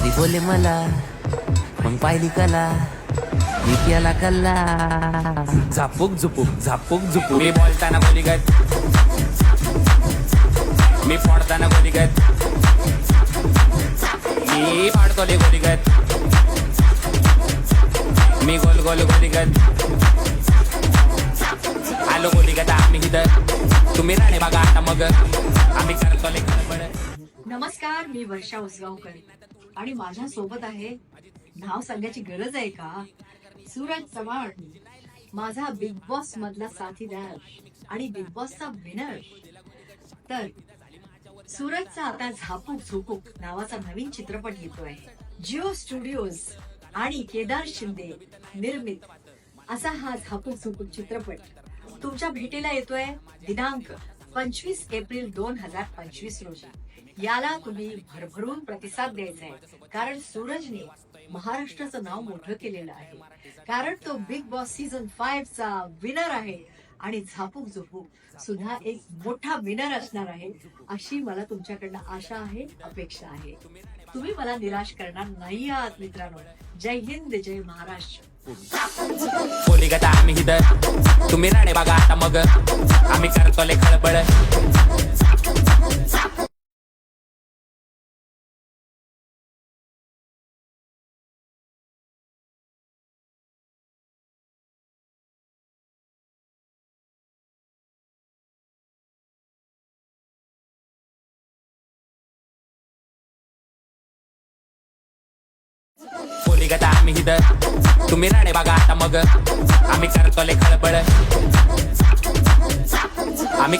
आधी बोले मला मग पाहिली कला मी केला कल्ला. झापूक झुपूक झापूक झुपूक. मी बोलताना गोलीगत मी फोडताना गोलीगत मी पाडतोले गोलीगत मी गोल गोल गोलीगत आलो गोलीगत आम्ही इथं. तुम्ही राणे बघा आता मग. आम्ही करतोले गडबड नमस्कार मी वर्षा उसगावकर. आणि माझ्या सोबत आहे. नाव सांगायची गरज आहे का? सूरज चव्हाण माझा बिग बॉस मधला साथीदार आणि बिग बॉसचा विनर तर सूरजचा आता झापूक झोपूक नावाचा नवीन चित्रपट येतोय. जिओ स्टुडिओज आणि केदार शिंदे निर्मित असा हा झापूक झोपूक चित्रपट तुमच्या भेटीला येतोय. दिनांक पंचवीस एप्रिल दोन हजार पंचवीस रोजी. याला तुम्ही भरभरून प्रतिसाद द्यायचा आहे कारण सूरजने महाराष्ट्राचं नाव मोठं केलेलं आहे. कारण तो बिग बॉस सीझन फाईव्ह चा विनर आहे आणि झापूक झोपूक सुद्धा एक मोठा विनर असणार आहे अशी मला तुमच्याकडनं आशा आहे अपेक्षा आहे. तुम्ही मला निराश करणार नाही आहात मित्रांनो. जय हिंद जय महाराष्ट्र. गोलीगत आम्ही हिद. तुम्ही राणे बघा आता मग. आम्ही करतोले खळबळ. गोलीगत आम्ही इथं तुम्ही राणे बघा आता मग. आम्ही करतोले खळबळ. आम्ही